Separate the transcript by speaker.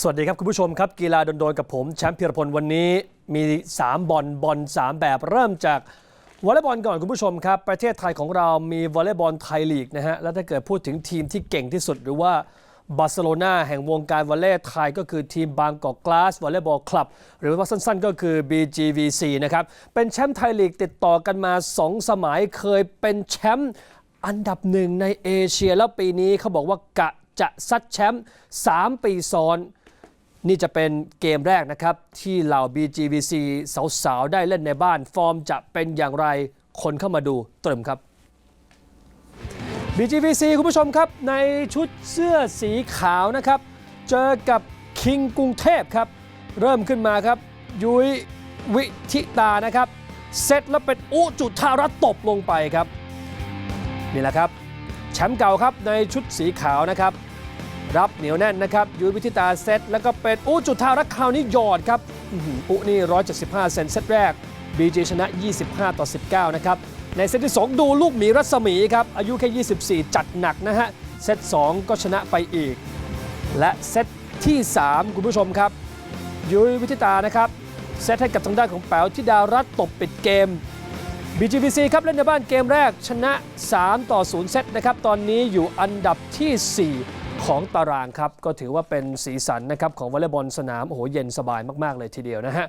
Speaker 1: สวัสดีครับ คุณผู้ชมครับ กีฬาโดนๆกับผม แชมป์พีรพลวันนี้มี 3 บอลบอล3 แบบเริ่มจากวอลเลย์บอลก่อนคุณผู้ชมครับ ประเทศไทยของเรามีวอลเลย์บอลไทยลีกนะฮะ และถ้าเกิดพูดถึงทีมที่เก่งที่สุด หรือว่าบาร์เซโลนาแห่งวงการวอลเลย์ไทยก็คือทีมบางกอกกลาสวอลเลย์บอลคลับ หรือว่าสั้นๆ ก็คือ BGVC นะครับ เป็นแชมป์ไทยลีกติดต่อกันมา 2 สมัยเคยเป็นแชมป์อันดับหนึ่งในเอเชียแล้วปีนี้เขาบอกว่ากะจะซัดแชมป์3ปีซ้อน นี่จะเป็นเกมแรกนะครับ ที่เหล่า BGVC สาวๆ ได้เล่นในบ้าน ฟอร์มจะเป็นอย่างไรคนเข้ามาดูตรึมครับ BGVC คุณผู้ชมครับ ในชุดเสื้อสีขาวนะครับ เจอกับคิงกรุงเทพครับ เริ่มขึ้นมาครับ ยุ้ยวิธิตานะครับ เซตแล้วเป็นอุจุธารัตตบลงไปครับ นี่แหละครับ แชมป์เก่าครับในชุดสีขาวนะครับ รับเหนียวแน่นนะครับยุ้ยวิธิตาเซตแล้วก็เป็นอุจุธารัตน์คราวนี้หยอดครับอื้อหืออุนี่ 175 เซนเซตแรก BG ชนะ 25 ต่อ 19 นะครับ ในเซตที่ 2 ดูลูกหมีรัศมีครับ อายุแค่ 24 จัดหนักนะฮะ เซต 2 ก็ชนะไปอีก และเซตที่ 3 คุณผู้ชมครับ ยุ้ยวิธิตานะครับ เซตให้กับทางด้านของแป๋วธิดารัตตบปิดเกม BGVC ครับเล่นในบ้านเกมแรกชนะ 3 ต่อ 0 เซตนะครับ ตอนนี้อยู่อันดับทีสี่4 ของตารางครับ ก็ถือว่าเป็นสีสันนะครับของวอลเลย์บอลสนาม โอ้โห เย็นสบายมาก ๆ เลยทีเดียวนะฮะ